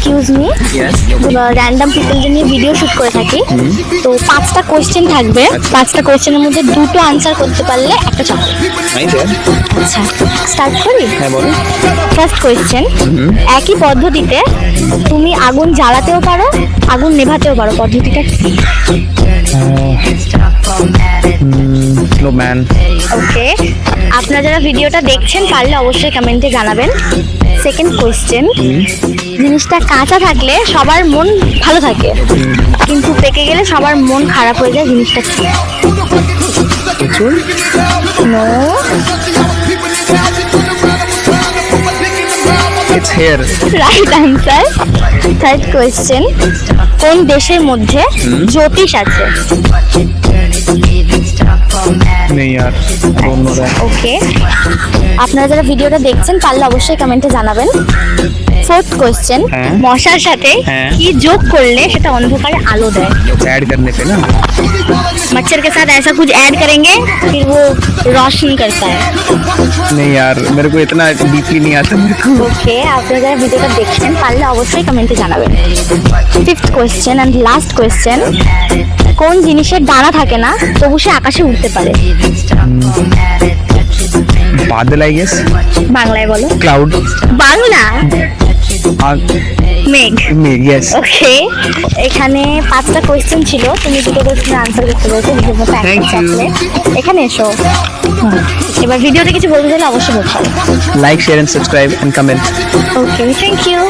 Excuse me random পিপলদের নিয়ে video shoot করে থাকি। তো পাঁচটা কোয়েশ্চেন থাকবে। পাঁচটা কোয়েশ্চেনের মধ্যে দুটো আনসার করতে পারলে একটা চকলেট আচ্ছা স্টার্ট করি? হ্যাঁ ফার্স্ট কোয়েশ্চেন একই পদ্ধতিতে তুমি আগুন জ্বালাতেও পারো আগুন নেভাতেও পারো পদ্ধতিটা কি? স্লো ম্যান ওকে আপনারা যারা ভিডিওটা দেখছেন পারলে অবশ্যই কমেন্টে জানাবেন। সেকেন্ড কোয়েশ্চেন জিনিসটা কাঁচা থাকলে সবার মন ভালো থাকে কিন্তু পেকে গেলে সবার মন খারাপ হয়ে যায় জিনিসটা কি? কোন দেশের মধ্যে জ্যোতিষ আছে? নেই আর ডোন্ট নো দ্যাট ওকে আপনারা যারা ভিডিওটা দেখছেন পারলে অবশ্যই কমেন্টে জানাবেন ফোর্থ কোয়েশ্চেন হ্যাঁ। মশার সাথে হ্যাঁ। কি যোগ করলে সেটা অন্ধকারে আলো দেয় ऐड करने पे ना मच्छर के साथ ऐसा कुछ ऐड करेंगे फिर वो रोशनी करता है नहीं यार मेरे को इतना डीपली नहीं आता मेरे को ওকে আপনারা যারা ভিডিওটা দেখছেন পারলে অবশ্যই কমেন্টে জানাবেন fifth question and last question কোন জিনিসের ডানা থাকে না তবু সে আকাশে উঠতে পারে बादल आई गेस বাংলায় বলো क्लाउड বাংলা মেঘ। মেঘ ইয়েস ওকে এখানে পাঁচটা কোয়েশ্চেন ছিল তুমি দুটো কোয়েশ্চেন আনসার করতে পেরেছ নিজের মতো এখানে এসো। এবার ভিডিওতে কিছু বলতে চাইলে অবশ্যই বলতে like share and subscribe and comment okay thank you